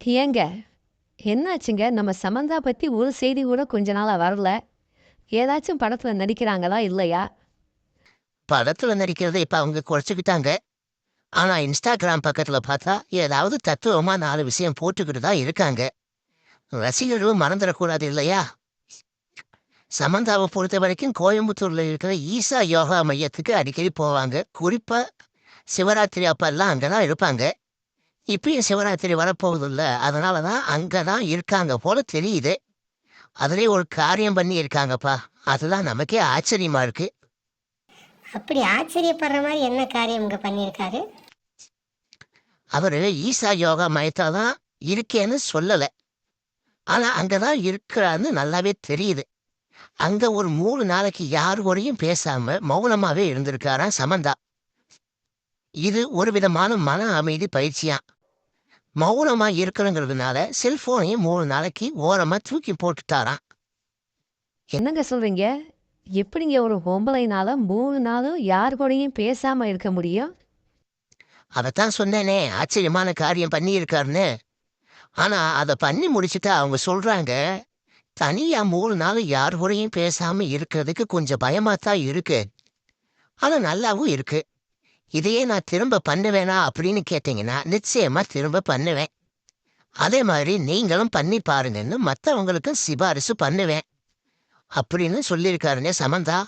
ஏங்க என்னாச்சுங்க? நம்ம சமந்தா பத்தி ஒரு செய்தி கூட கொஞ்ச நாளா வரல. ஏதாச்சும் படத்துல நடிக்கிறாங்களா இல்லையா? படத்துல நடிக்கிறதை இப்போ அவங்க குறைச்சிக்கிட்டாங்க. ஆனால் இன்ஸ்டாகிராம் பக்கத்துல பார்த்தா ஏதாவது தத்துவமா நாலு விஷயம் போட்டுக்கிட்டு தான் இருக்காங்க. ரசிகர்களும் மறந்துடக்கூடாது இல்லையா? சமந்தாவை பொறுத்த வரைக்கும் கோயம்புத்தூர்ல இருக்கிற ஈசா யோகா மையத்துக்கு அடிக்கடி போவாங்க. குறிப்பா சிவராத்திரி அப்பெல்லாம் அங்கதான் இருப்பாங்க. இப்பயும் சிவராத்திரி வரப்போகுதில்ல. அதனால தான் அங்கே தான் இருக்காங்க போல தெரியுது. அதிலே ஒரு காரியம் பண்ணி இருக்காங்கப்பா அதுதான் நமக்கே ஆச்சரியமா இருக்கு. அப்படி ஆச்சரியப்படுற மாதிரி என்ன காரியம் இங்க பண்ணியிருக்காரு? அவர் ஈசா யோகா மையத்தில் தான் இருக்கேன்னு சொல்லலை. ஆனால் அங்கே தான் இருக்கிறான்னு நல்லாவே தெரியுது. அங்கே ஒரு மூணு நாளைக்கு யார் கூடயும் பேசாம மௌனமாவே இருந்திருக்காராம் சமந்தா. இது ஒரு விதமான மன அமைதி பயிற்சியாம் மௌனமா இருக்கிறங்கிறதுனால செல்போனையும் மூணு நாளைக்கு ஓரமா தூக்கி போட்டுட்டாராம் என்னங்க சொல்றீங்க? எப்படிங்க ஒரு பொம்பளைனால மூணு நாளும் யார் கூடயும் பேசாம இருக்க முடியும்? அதைத்தான் சொன்னேனே ஆச்சரியமான காரியம் பண்ணியிருக்காருன்னு. ஆனா அதை பண்ணி முடிச்சுட்டு அவங்க சொல்றாங்க தனியா மூணு நாள் யார் கூடயும் பேசாம இருக்கிறதுக்கு கொஞ்சம் பயமா தான் இருக்கு. ஆனா நல்லாவும் இருக்கு. இதையே நான் திரும்ப பண்ணுவேனா அப்படின்னு கேட்டீங்கன்னா நிச்சயமா திரும்ப பண்ணுவேன். அதே மாதிரி நீங்களும் பண்ணி பாருங்கன்னு மற்றவங்களுக்கும் சிபாரிசு பண்ணுவேன். அப்படின்னு சொல்லியிருக்காருனே சமந்தா.